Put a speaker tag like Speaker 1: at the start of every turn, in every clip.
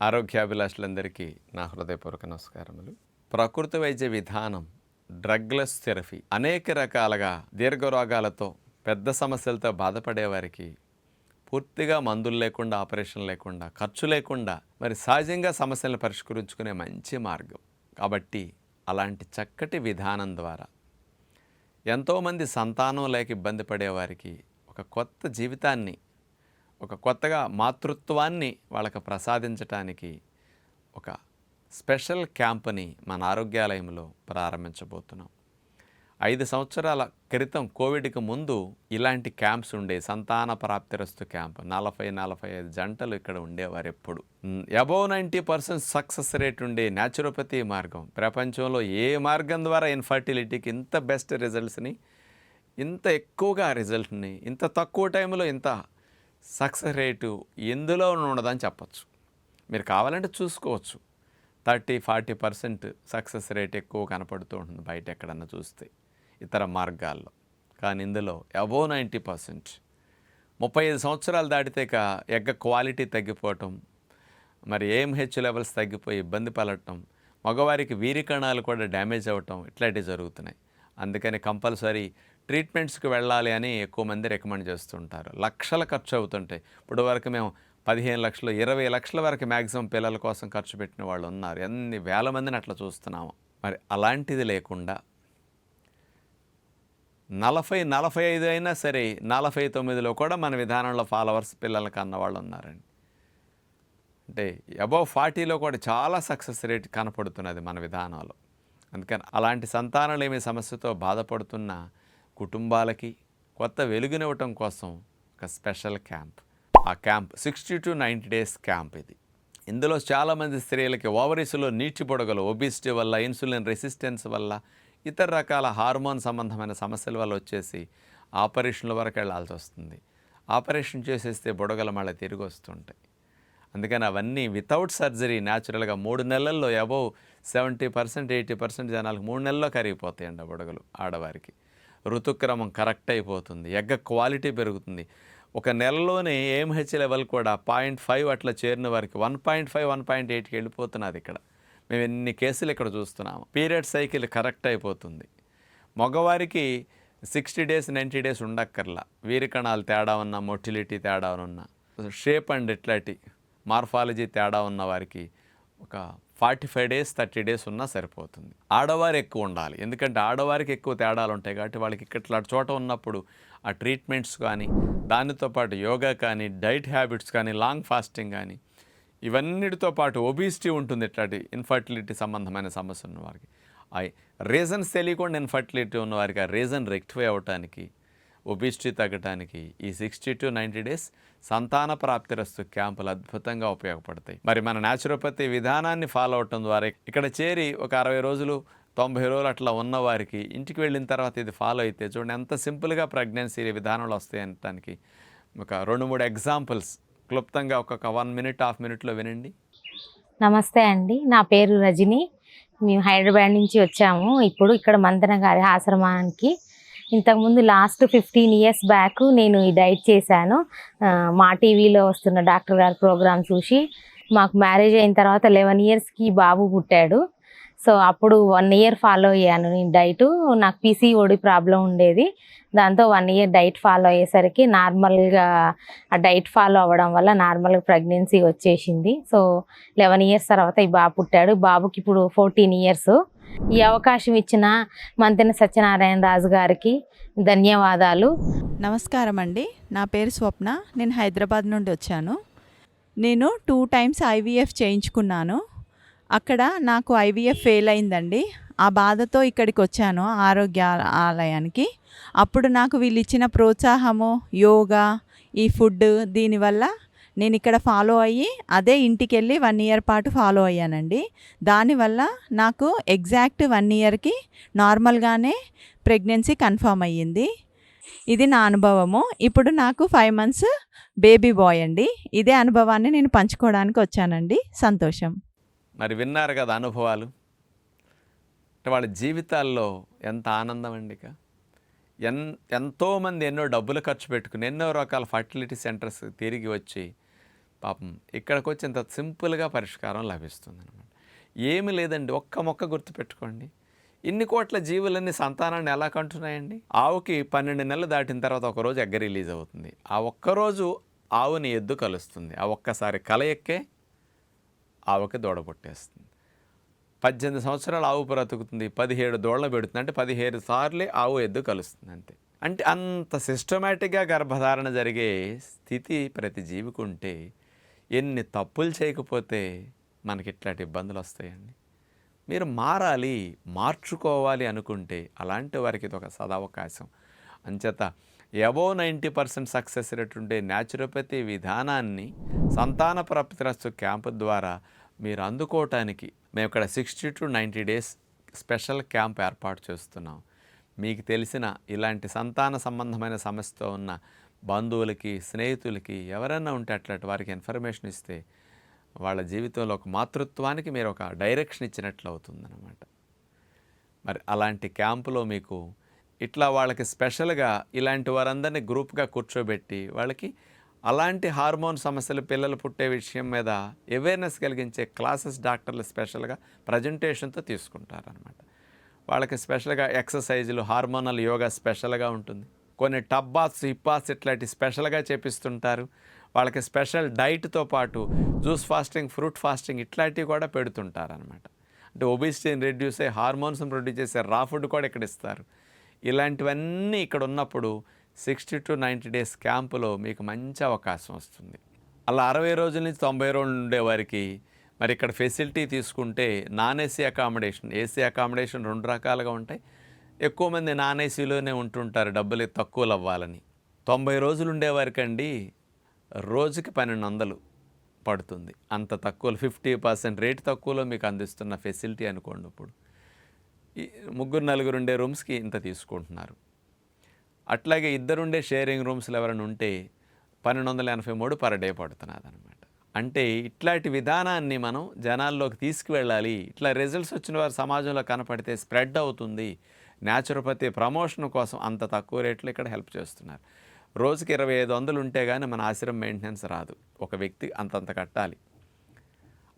Speaker 1: ఆరోగ్యాభిలాషులందరికీ నా హృదయపూర్వక నమస్కారములు. ప్రకృతి వైద్య విధానం డ్రగ్లెస్ థెరపీ అనేక రకాలుగా దీర్ఘ రోగాలతో పెద్ద సమస్యలతో బాధపడేవారికి పూర్తిగా మందులు లేకుండా ఆపరేషన్ లేకుండా ఖర్చు లేకుండా మరి సహజంగా సమస్యలను పరిష్కరించుకునే మంచి మార్గం. కాబట్టి అలాంటి చక్కటి విధానం ద్వారా ఎంతోమంది సంతానం లేక ఇబ్బంది పడేవారికి ఒక కొత్త జీవితాన్ని ఒక కొత్తగా మాతృత్వాన్ని వాళ్ళకి ప్రసాదించటానికి ఒక స్పెషల్ క్యాంప్ని మన ఆరోగ్యాలయంలో ప్రారంభించబోతున్నాం. ఐదు సంవత్సరాల క్రితం కోవిడ్కి ముందు ఇలాంటి క్యాంప్స్ ఉండే సంతాన ప్రాప్తిరస్తు క్యాంప్ నలభై నలభై ఐదు జంటలు ఇక్కడ ఉండేవారు ఎప్పుడు. Above ninety percent success rate ఉండే న్యాచురోపతి మార్గం ప్రపంచంలో ఏ మార్గం ద్వారా ఇన్ఫర్టిలిటీకి ఇంత బెస్ట్ రిజల్ట్స్ని ఇంత ఎక్కువగా రిజల్ట్ని ఇంత తక్కువ టైంలో ఇంత సక్సెస్ రేటు ఎందులో ఉండదని చెప్పచ్చు. మీరు కావాలంటే చూసుకోవచ్చు. Thirty forty percent success rate ఎక్కువ కనపడుతూ ఉంటుంది బయట ఎక్కడన్నా చూస్తే ఇతర మార్గాల్లో. కానీ ఇందులో అబోవ్ నైంటీ పర్సెంట్. ముప్పై ఐదు సంవత్సరాలు దాటితేక ఎగ్గ క్వాలిటీ తగ్గిపోవటం మరి ఏఎంహెచ్ లెవెల్స్ తగ్గిపోయి ఇబ్బంది పడటం మగవారికి వీరి కణాలు కూడా డ్యామేజ్ అవ్వటం ఇట్లాంటివి జరుగుతున్నాయి. అందుకని కంపల్సరీ ట్రీట్మెంట్స్కి వెళ్ళాలి అని ఎక్కువ మంది రికమెండ్ చేస్తుంటారు. లక్షల ఖర్చు అవుతుంటాయి. ఇప్పుడు వరకు మేము పదిహేను లక్షలు ఇరవై లక్షల వరకు మ్యాక్సిమం పిల్లల కోసం ఖర్చు పెట్టిన వాళ్ళు ఉన్నారు. ఎన్ని వేల మందిని అట్లా చూస్తున్నాము. మరి అలాంటిది లేకుండా నలభై నలభై ఐదు అయినా సరే నలభై తొమ్మిదిలో కూడా మన విధానంలో ఫాలోవర్స్ పిల్లలకి అన్నవాళ్ళు ఉన్నారండి. అంటే అబౌవ్ ఫార్టీలో కూడా చాలా సక్సెస్ రేట్ కనపడుతున్నది మన విధానంలో. అందుకని అలాంటి సంతానలేమి సమస్యతో బాధపడుతున్నా కుటుంబాలకి కొత్త వెలుగునివ్వటం కోసం ఒక స్పెషల్ క్యాంప్. ఆ camp sixty to ninety days camp ఇది. ఇందులో చాలామంది స్త్రీలకి ఓవరీస్లో నీటి పొడగలు ఒబిసిటీ వల్ల ఇన్సులిన్ రెసిస్టెన్స్ వల్ల ఇతర రకాల హార్మోన్ సంబంధమైన సమస్యల వల్ల వచ్చేసి ఆపరేషన్ల వరకు వెళ్ళాల్సి వస్తుంది. ఆపరేషన్ చేసేస్తే బుడగలు మళ్ళీ తిరిగి వస్తుంటాయి. అందుకని అవన్నీ వితౌట్ సర్జరీ న్యాచురల్గా మూడు నెలల్లో above seventy percent eighty percent జనాలకు మూడు నెలల్లో కరిగిపోతాయండి ఆ బుడగలు ఆడవారికి. ఋతుక్రమం కరెక్ట్ అయిపోతుంది. ఎగ్గ క్వాలిటీ పెరుగుతుంది. ఒక నెలలోనే ఏఎంహెచ్ లెవెల్ కూడా పాయింట్ ఫైవ్ అట్లా చేరిన వారికి one point five one point ఎయిట్కి వెళ్ళిపోతున్నది ఇక్కడ. మేము ఎన్ని కేసులు ఇక్కడ చూస్తున్నాము. పీరియడ్ సైకిల్ కరెక్ట్ అయిపోతుంది. మగవారికి సిక్స్టీ డేస్ నైంటీ డేస్ ఉండక్కర్లా. వీరికణాలు తేడా ఉన్న మొటిలిటీ తేడా ఉన్న షేప్ అండ్ ఇట్లాంటి మార్ఫాలజీ తేడా ఉన్న వారికి ఒక forty five days thirty days ఉన్నా సరిపోతుంది. ఆడవారు ఎక్కువ ఉండాలి. ఎందుకంటే ఆడవారికి ఎక్కువ తేడాలు ఉంటాయి కాబట్టి వాళ్ళకి ఇట్లా చోట ఉన్నప్పుడు ఆ ట్రీట్మెంట్స్ కానీ దానితో పాటు యోగా కానీ డైట్ హ్యాబిట్స్ కానీ లాంగ్ ఫాస్టింగ్ కానీ ఇవన్నిటితో పాటు ఒబీసిటీ ఉంటుంది ఇట్లాంటి ఇన్ఫర్టిలిటీ సంబంధమైన సమస్య ఉన్న వారికి ఐ రీజన్స్ తెలియకుండా ఇన్ఫర్టిలిటీ ఉన్న వారికి ఆ రీజన్ రెక్టిఫై అవ్వటానికి ఒబిసిటీ తగ్గటానికి ఈ సిక్స్టీ టు నైంటీ డేస్ సంతాన ప్రాప్తిరస్తు క్యాంపులు అద్భుతంగా ఉపయోగపడతాయి. మరి మన న్యాచురోపతి విధానాన్ని ఫాలో అవటం ద్వారా ఇక్కడ చేరి ఒక అరవై రోజులు తొంభై రోజులు అట్లా ఉన్న వారికి ఇంటికి వెళ్ళిన తర్వాత ఇది ఫాలో అయితే చూడండి ఎంత సింపుల్గా ప్రెగ్నెన్సీ విధానంలో వస్తాయి అనటానికి. ఒక రెండు మూడు ఎగ్జాంపుల్స్ క్లుప్తంగా ఒక్కొక్క వన్ మినిట్ హాఫ్ మినిట్లో వినండి.
Speaker 2: నమస్తే అండి నా పేరు రజని. మేము హైదరాబాద్ నుంచి వచ్చాము. ఇప్పుడు ఇక్కడ మంతన గారి ఆశ్రమానికి ఇంతకుముందు లాస్ట్ ఫిఫ్టీన్ ఇయర్స్ బ్యాక్ నేను ఈ డైట్ చేశాను. మా టీవీలో వస్తున్న డాక్టర్ గారి ప్రోగ్రామ్ చూసి మాకు మ్యారేజ్ అయిన తర్వాత లెవెన్ ఇయర్స్కి బాబు పుట్టాడు. సో అప్పుడు వన్ ఇయర్ ఫాలో అయ్యాను నేను డైట్ నాకు పీసీఓడి ప్రాబ్లం ఉండేది. దాంతో వన్ ఇయర్ డైట్ ఫాలో అయ్యేసరికి నార్మల్గా ఆ డైట్ ఫాలో అవ్వడం వల్ల నార్మల్గా ప్రెగ్నెన్సీ వచ్చేసింది. సో లెవెన్ ఇయర్స్ తర్వాత ఈ బాబు పుట్టాడు. బాబుకి ఇప్పుడు ఫోర్టీన్ ఇయర్స్ ఈ అవకాశం ఇచ్చిన మంతెన సత్యనారాయణ రాజు గారికి ధన్యవాదాలు.
Speaker 3: నమస్కారం అండి నా పేరు స్వప్న. నేను హైదరాబాద్ నుండి వచ్చాను. నేను టూ టైమ్స్ ఐవీఎఫ్ చేయించుకున్నాను. అక్కడ నాకు ఐవీఎఫ్ ఫెయిల్ అయిందండి. ఆ బాధతో ఇక్కడికి వచ్చాను ఆరోగ్య ఆలయానికి. అప్పుడు నాకు వీళ్ళు ఇచ్చిన ప్రోత్సాహము యోగా ఈ ఫుడ్ దీనివల్ల నేను ఇక్కడ ఫాలో అయ్యి అదే ఇంటికి వెళ్ళి వన్ ఇయర్ పాటు ఫాలో అయ్యానండి. దానివల్ల నాకు ఎగ్జాక్ట్ వన్ ఇయర్కి నార్మల్గానే ప్రెగ్నెన్సీ కన్ఫర్మ్ అయ్యింది. ఇది నా అనుభవము. ఇప్పుడు నాకు ఫైవ్ మంత్స్ బేబీ బాయ్ అండి. ఇదే అనుభవాన్ని నేను పంచుకోవడానికి వచ్చానండి. సంతోషం.
Speaker 1: మరి విన్నారు కదా అనుభవాలు? అంటే వాళ్ళ జీవితాల్లో ఎంత ఆనందం అండి ఇక. ఎన్ ఎంతోమంది ఎన్నో డబ్బులు ఖర్చు పెట్టుకుని ఎన్నో రకాల ఫర్టిలిటీ సెంటర్స్ తిరిగి వచ్చి పాపం ఇక్కడికి వచ్చి ఇంత సింపుల్గా పరిష్కారం లభిస్తుంది అనమాట ఏమి లేదండి ఒక్క మొక్క గుర్తుపెట్టుకోండి ఇన్ని కోట్ల జీవులన్నీ సంతానాన్ని ఎలా కంటున్నాయండి? ఆవుకి పన్నెండు నెలలు దాటిన తర్వాత ఒకరోజు ఎగ్గ రిలీజ్ అవుతుంది. ఆ ఒక్కరోజు ఆవుని ఎద్దు కలుస్తుంది. ఆ ఒక్కసారి కల ఎక్కే ఆవుకి దూడ పుట్టేస్తుంది. పద్దెనిమిది సంవత్సరాలు ఆవు బ్రతుకుతుంది పదిహేడు దూడలు పెడుతుంది అంటే పదిహేడు సార్లే ఆవు ఎద్దు కలుస్తుంది అంతే. అంటే అంత సిస్టమేటిక్గా గర్భధారణ జరిగే స్థితి ప్రతి జీవికి ఉంటే ఎన్ని తప్పులు చేయకపోతే మనకి ఇట్లాంటి ఇబ్బందులు వస్తాయండి. మీరు మారాలి మార్చుకోవాలి అనుకుంటే అలాంటి వారికి ఇది ఒక సదావకాశం. అంచేత above ninety percent success rate ఉండే న్యాచురోపతి విధానాన్ని సంతాన ప్రాప్తిరస్తు క్యాంపు ద్వారా మీరు అందుకోవటానికి మేము ఇక్కడ sixty to ninety days special camp ఏర్పాటు చేస్తున్నాం. మీకు తెలిసిన ఇలాంటి సంతాన సంబంధమైన సమస్యతో ఉన్న బంధువులకి స్నేహితులకి ఎవరైనా ఉంటే అట్లాంటి వారికి ఇన్ఫర్మేషన్ ఇస్తే వాళ్ళ జీవితంలో ఒక మాతృత్వానికి మీరు ఒక డైరెక్షన్ ఇచ్చినట్లు అవుతుందన్నమాట. మరి అలాంటి క్యాంపులో మీకు ఇట్లా వాళ్ళకి స్పెషల్గా ఇలాంటి వారందరినీ గ్రూప్గా కూర్చోబెట్టి వాళ్ళకి అలాంటి హార్మోన్ సమస్యలు పిల్లలు పుట్టే విషయం మీద అవేర్నెస్ కలిగించే క్లాసెస్ డాక్టర్లు స్పెషల్గా ప్రజెంటేషన్తో తీసుకుంటారనమాట వాళ్ళకి స్పెషల్గా ఎక్సర్సైజులు హార్మోనల్ యోగా స్పెషల్గా ఉంటుంది. కొన్ని టబ్బాస్ హిప్పాస్ ఇట్లాంటి స్పెషల్గా చేపిస్తుంటారు. వాళ్ళకి స్పెషల్ డైట్తో పాటు జ్యూస్ ఫాస్టింగ్ ఫ్రూట్ ఫాస్టింగ్ ఇట్లాంటివి కూడా పెడుతుంటారు అనమాట అంటే ఒబిసిటీని రెడ్యూస్ అయ్యి హార్మోన్స్ని ప్రొడ్యూస్ చేసే రా ఫుడ్ కూడా ఇక్కడ ఇస్తారు. ఇలాంటివన్నీ ఇక్కడ ఉన్నప్పుడు సిక్స్టీ టు నైంటీ డేస్ క్యాంపులో మీకు మంచి అవకాశం వస్తుంది. అలా అరవై రోజుల నుంచి తొంభై రోజులు ఉండే వారికి మరి ఇక్కడ ఫెసిలిటీ తీసుకుంటే non AC accommodation AC accommodation రెండు రకాలుగా ఉంటాయి. ఎక్కువ మంది నాన్ ఏసీలోనే ఉంటుంటారు డబ్బులు తక్కువలు అవ్వాలని తొంభై రోజులు ఉండేవారికండి రోజుకి పన్నెండు వందలు పడుతుంది. అంత తక్కువ ఫిఫ్టీ పర్సెంట్ రేట్ తక్కువలో మీకు అందిస్తున్న ఫెసిలిటీ అనుకోండి ఇప్పుడు. ఈ ముగ్గురు నలుగురు ఉండే రూమ్స్కి ఇంత తీసుకుంటున్నారు. అట్లాగే ఇద్దరుండే షేరింగ్ రూమ్స్లో ఎవరైనా ఉంటే పన్నెండు వందల ఎనభై మూడు పర్ డే పడుతున్నది అనమాట అంటే ఇట్లాంటి విధానాన్ని మనం జనాల్లోకి తీసుకువెళ్ళాలి. ఇట్లా రిజల్ట్స్ వచ్చిన వారు సమాజంలో కనపడితే స్ప్రెడ్ అవుతుంది. న్యాచురోపతి ప్రమోషన్ కోసం అంత తక్కువ రేట్లో ఇక్కడ హెల్ప్ చేస్తున్నారు. రోజుకి ఇరవై ఐదు వందలు ఉంటే కానీ మన ఆశ్రమం మెయింటెనెన్స్ రాదు. ఒక వ్యక్తి అంతంత కట్టాలి.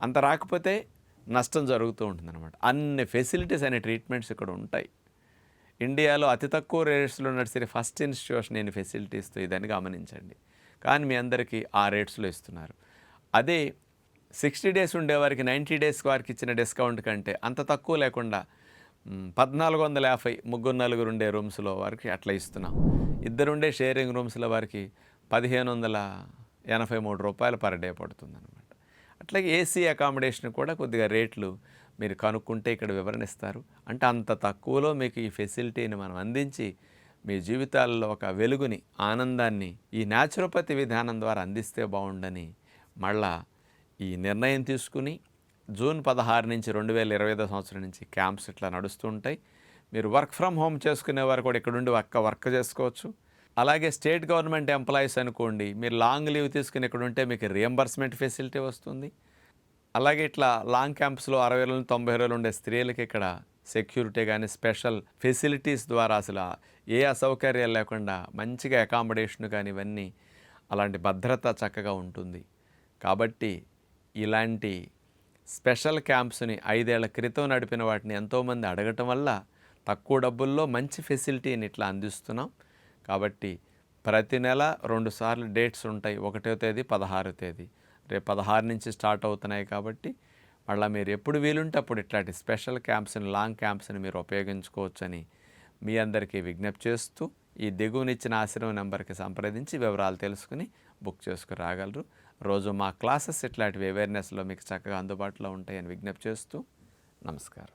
Speaker 1: అంత రాకపోతే నష్టం జరుగుతూ ఉంటుందన్నమాట. అన్ని ఫెసిలిటీస్ అనే ట్రీట్మెంట్స్ ఇక్కడ ఉంటాయి. ఇండియాలో అతి తక్కువ రేట్స్లో నడిచే ఫస్ట్ ఇన్స్టిట్యూషన్ నేను ఫెసిలిటీస్తో ఇదని గమనించండి. కానీ మీ అందరికీ ఆ రేట్స్లో ఇస్తున్నారు. అదే సిక్స్టీ డేస్ ఉండేవారికి నైంటీ డేస్ వారికి ఇచ్చిన డిస్కౌంట్ కంటే అంత తక్కువ లేకుండా పద్నాలుగు వందల యాభై ముగ్గురు నలుగురు ఉండే రూమ్స్లో వారికి అట్లా ఇస్తున్నాం. ఇద్దరుండే షేరింగ్ రూమ్స్లో వారికి పదిహేను వందల ఎనభై మూడు రూపాయలు పర్ డే పడుతుంది అనమాట అట్లాగే ఏసీ అకామిడేషన్ కూడా కొద్దిగా రేట్లు మీరు కనుక్కుంటే ఇక్కడ వివరణ ఇస్తారు అంటే అంత తక్కువలో మీకు ఈ ఫెసిలిటీని మనం అందించి మీ జీవితాల్లో ఒక వెలుగుని ఆనందాన్ని ఈ న్యాచురోపతి విధానం ద్వారా అందిస్తే బాగుండని మళ్ళా ఈ నిర్ణయం తీసుకుని జూన్ పదహారు నుంచి రెండు వేల ఇరవై ఐదో సంవత్సరం నుంచి క్యాంప్స్ ఇట్లా నడుస్తూ ఉంటాయి. మీరు వర్క్ ఫ్రమ్ హోమ్ చేసుకునే వారు కూడా ఇక్కడ ఉండి వర్క్ చేసుకోవచ్చు. అలాగే స్టేట్ గవర్నమెంట్ ఎంప్లాయీస్ అనుకోండి మీరు లాంగ్ లీవ్ తీసుకుని ఇక్కడ ఉంటే మీకు రియంబర్స్మెంట్ ఫెసిలిటీ వస్తుంది. అలాగే ఇట్లా లాంగ్ క్యాంప్స్లో అరవై రోజులు తొంభై రోజులు ఉండే స్త్రీలకి ఇక్కడ సెక్యూరిటీ కానీ స్పెషల్ ఫెసిలిటీస్ ద్వారా అసలు ఏ అసౌకర్యాలు లేకుండా మంచిగా అకామిడేషన్ కానీ ఇవన్నీ అలాంటి భద్రత చక్కగా ఉంటుంది. కాబట్టి ఇలాంటి స్పెషల్ క్యాంప్స్ని ఐదేళ్ళ క్రితం నడిపిన వాటిని ఎంతోమంది అడగటం వల్ల తక్కువ డబ్బుల్లో మంచి ఫెసిలిటీని ఇట్లా అందిస్తున్నాం. కాబట్టి ప్రతి నెల రెండు సార్లు డేట్స్ ఉంటాయి. ఒకటో తేదీ పదహారో తేదీ. రేపు పదహారు నుంచి స్టార్ట్ అవుతున్నాయి కాబట్టి మళ్ళీ మీరు ఎప్పుడు వీలుంటే అప్పుడు ఇట్లాంటి స్పెషల్ క్యాంప్స్ని లాంగ్ క్యాంప్స్ని మీరు ఉపయోగించుకోవచ్చని మీ అందరికీ విజ్ఞప్తి చేస్తూ ఈ దిగువనిచ్చిన ఆశ్రమం నెంబర్కి సంప్రదించి వివరాలు తెలుసుకుని బుక్ చేసుకుని రాగలరు రోజు మా క్లాసెస్ ఇట్లాంటివి అవేర్నెస్లో మీకు చక్కగా అందుబాటులో ఉంటాయని విజ్ఞప్తి చేస్తూ నమస్కారం.